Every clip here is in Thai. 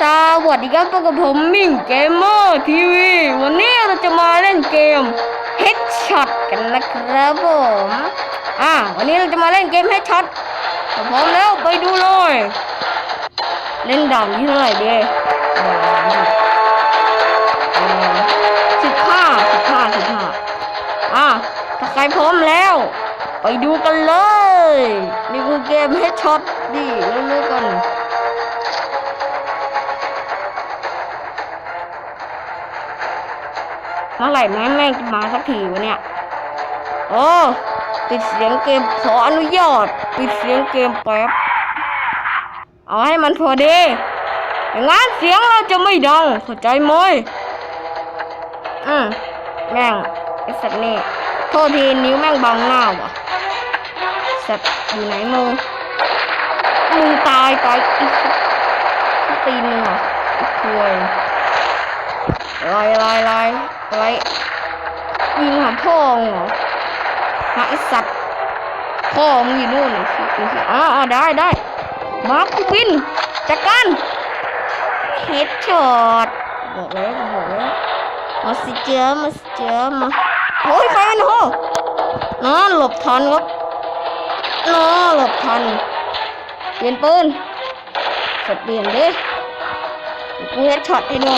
สวัสดีครับพบกับผมมิ่งเกมเมอร์ทีวีวันนี้เราจะมาเล่นเกม Headshot กันนะครับผมอ่าวันนี้เราจะมาเล่นเกม Headshot ถ้าพร้อมแล้วไปดูเลยเล่นด่านที่เท่าไหร่ดีสิบห้าสิบห้าสิบห้าอ่าถ้าใครพร้อมแล้ว ไปดูกันเลย นี่คือเกม Headshot ดิเล่นๆกันเมื่อไหร่แม่แม่งมาสักทีวะเนี่ย โอ้ปิดเสียงเกมขออนุญาตปิดเสียงเกมแป๊บ เอาให้มันพอดีอย่างงั้นเสียงเราจะไม่ดังเข้าใจไหมอืมแม่งไอสัตว์นี่โทษทีนิ้วแม่งบังหน้าว่ะ สัตว์อยู่ไหนมึงมึงตายไปอีกสักตีนมึงเหรอไอ้คุยอะไรอะไรอะไรอะไรยิงหาพ่อมึงเหรอหาไอสัตว์พ่อมึงอยู่นู่นอ๋ออ๋อได้ได้มาคุบินจัดการเฮดช็อตบอกแล้วบอกแล้วมาสิเจอมาสิเจอมาโอ้ยไฟมันโหน้อหลบทันครับ น้อหลบทันเปลี่ยนปืนกดเปลี่ยนดิกูเฮดช็อตให้ดู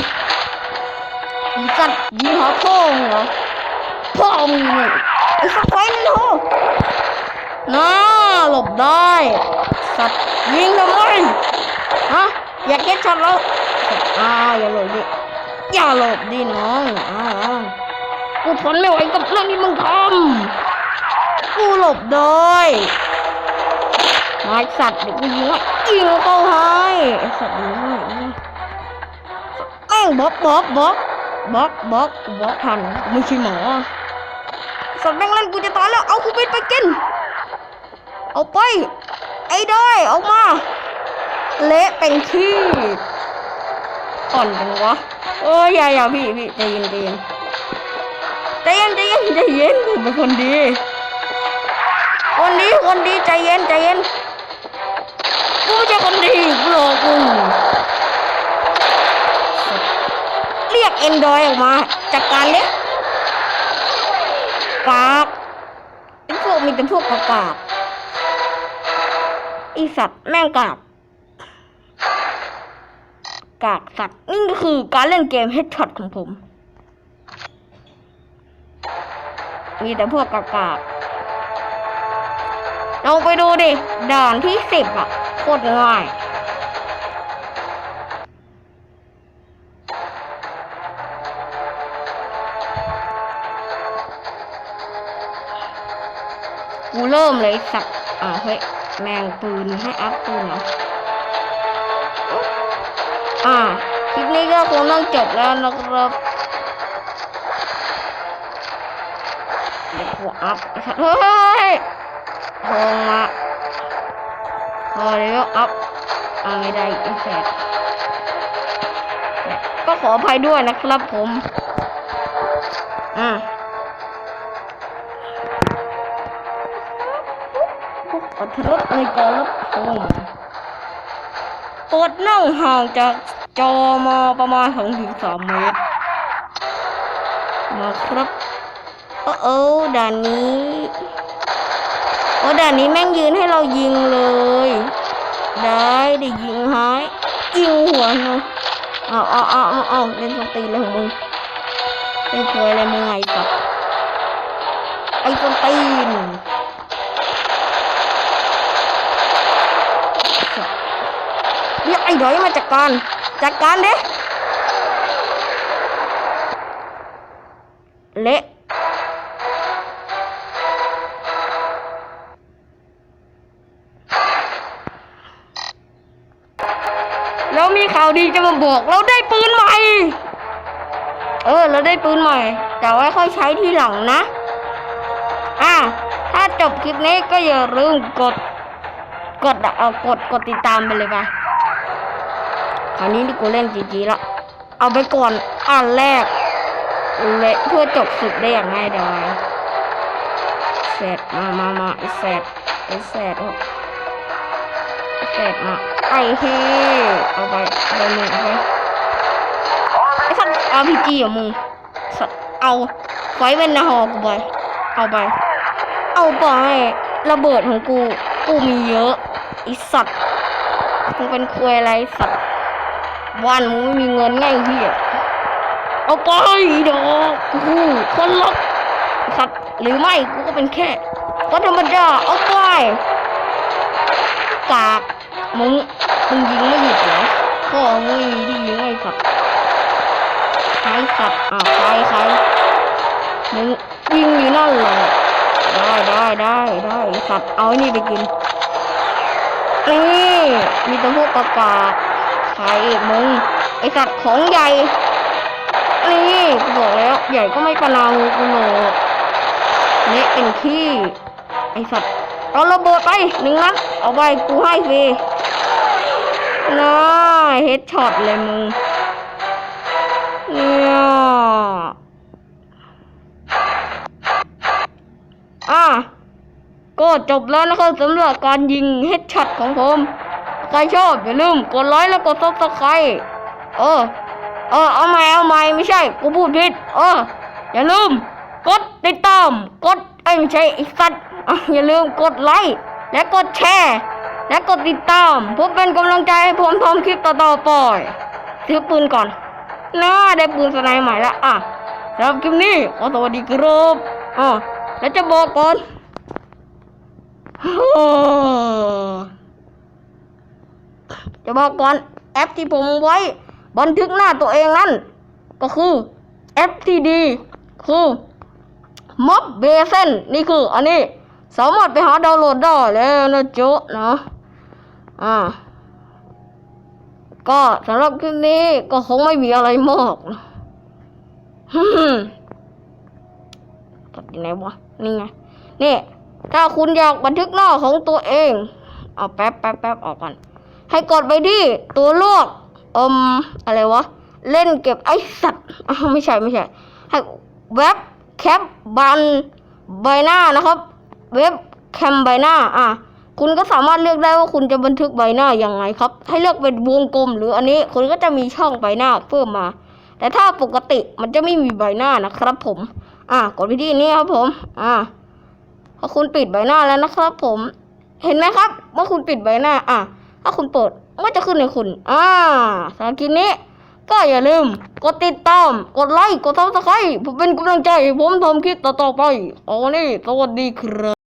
อีสัตว์ยิงหาพ่อมึงเหรอพ่อมึงไอ้สัตว์ไฟนั่นโหน่าหลบได้ สัตว์ยิงทำไมฮะอยากเก็ตช็อตแล้วอ้าวอย่าหลบดิอย่าหลบดิน้องอ้าวกูทนไม่ไหวกับเรื่องที่มึงทำกูหลบได้ มาไอ้สัตว์เดี๋ยวกูยิงให้ยิงเข้าให้ไอ้สัตว์ยิงให้ยิงให้แม่งบล็อกบล็อกบล็อกบล็อกบล็อกบล็อกทันไม่ใช่หมอสัตว์แม่งเล่นกูจะตายแล้วเอาคูบินไปกิน เอาไป ไอ้ได้ออกมา เละเป็นขี้อ่อนจังวะเอ้ยอย่าอย่าพี่พี่ใจเย็นใจเย็นใจเย็นใจเย็นใจเย็นผมเป็นคนดี คนดีคนดีใจเย็นใจเย็น นดอยออกมาจากการเนี้ยกากไอ้พวกมีแต่พวกกากากไอสัตว์แม่งกากกากสัตว์นี่ก็คือการเล่นเกมเฮดช็อตของผม มีแต่พวกกากากลองไปดูดิด่านที่สิบอะโคตรง่าย กูเริ่มเลยสักอ่าเฮ้ยแมงปืนให้อัพปืนเหรออ่าคลิปนี้ก็คงต้องจบแล้วนะครับเดี๋ยวกูอัพเฮ้ยทองมาพอแล้วอัพอ่าไม่ได้อีกแฟดก็ขออภัยด้วยนะครับผม อ่า อัตรสในการรับชมกดนั่งห่างจากจอมาประมาณ2ถึง3เมตร มาครับโอ้โอ้ด่านนี้โอ้ด่านนี้แม่งยืนให้เรายิงเลย ได้ได้ยิงหายยิงหัวเนาะเอาเอาเอาเอาเอาเล่นสตีเลยของมึงเล่นเคยอะไรมึงไงสัสไอ้สตีน ไอ้ดอยมาจัดการจัดการเด้เละแล้วมีข่าวดีจะมาบอก เราได้ปืนใหม่ เออ เราได้ปืนใหม่ แต่ไว้ค่อยใช้ทีหลังนะ อะ ถ้าจบคลิปนี้ก็อย่าลืมกด กดเอากดกดติดตามไปเลยไปค ราวนี้ที่กูเล่นจีจีละเอาไปก่อนอันแรกเละเพื่อจบศึกได้อย่างง่ายดายเสร็จมามามาเสร็จเสร็จเสร็จมาไอ้เฮ้เอาไปเอาไปมึงเอาไปไอ้สัตว์ RPG อะมึงสัตว์เอาไฟเป็นนาฮอกูไปเอาไป เอาไประเบิดของกู กูมีเยอะไอสัตว์มึงเป็นควยอะไรสัตว์ วันมึงไม่มีเงินไงเฮียเอาไปดอกกูคนล็อกสัตว์หรือไม่กูก็เป็นแค่ก็ธรรมดาเอาไปกากมึงมึงยิงไม่หยุดเหรอพ่อมึงไม่มีที่ยิงไอ้สัตว์ใครสัตว์อ่าวใครใครมึงยิงอยู่นั่นเลยได้ได้ได้ได้สัตว์เอาไอ้นี่ไปกินนี่มีแต่พวกกากา ใครอีกมึงไอสัตว์ของใหญ่นี่กูบอกแล้ว ใหญ่ก็ไม่ประนามกูหรอกเละเป็นขี้ไอสัตว์เอาระเบิดไปหนึ่งนัดเอาไปกูให้ฟรีน่าเฮดช็อตเลยมึงเนี่ยอะก็จบแล้วนะครับสำหรับการยิงเฮดช็อตของผม ใครชอบอย่าลืมกดไลค์แล้วกดซับสไครต์เออ เออ เอาใหม่เอาใหม่ไม่ใช่ กูพูดผิด เออ อย่าลืม กดติดตาม กดเอ้ไม่ใช่ไอีสัตว์อย่าลืมกดไลค์และกดแชร์ และกดติดตามเพื่อเป็นกำลังใจให้ผมทำคลิปต่อๆไปซื้อปืนก่อนน่าได้ปืนสไนใหม่ละอะสำหรับคลิปนี้ขอสวัสดีครับอ๋อแล้วจะบอกก่อน จะบอกก่อนแอปที่ผมไว้ บันทึกหน้าตัวเองนั่นก็คือแอปที่ดีคือม็อบเบเซนนี่คืออันนี้ สามารถไปหาดาวน์โหลดได้แล้วนะจ๊ะนะอ่าก็สำหรับคลิปนี้ก็คงไม่มีอะไรมากนะฮึ่มตัดยังไงวะ นี่ไง นี่ ถ้าคุณอยากบันทึกหน้าของตัวเอง เอาแป๊บแป๊บแป๊บออกก่อน ให้กดไปที่ตัวเลือกอืมอะไรวะ เล่นเก็บไอสัตว์ไม่ใช่ไม่ใช่ ให้เว็บแคปบันใบหน้านะครับ เว็บแคมใบหน้า อะ คุณก็สามารถเลือกได้ว่าคุณจะบันทึกใบหน้ายังไงครับ ให้เลือกเป็นวงกลม หรืออันนี้คุณก็จะมีช่องใบหน้าเพิ่มมา แต่ถ้าปกติมันจะไม่มีใบหน้านะครับ ผม อะกดไปที่นี้ครับผม อะพอคุณปิดใบหน้าแล้วนะครับ ผม เห็นไหมครับว่าคุณปิดใบหน้า อะ ถ้าคุณเปิดมันก็จะขึ้นในคุณ อ่าสำหรับคลิปนี้ ก็อย่าลืม กดติดตาม กดไลค์ กดซับสไครต์ผมเป็นกำลังใจ ผมทำคลิปต่อๆไปเอาวันนี้สวัสดีครับ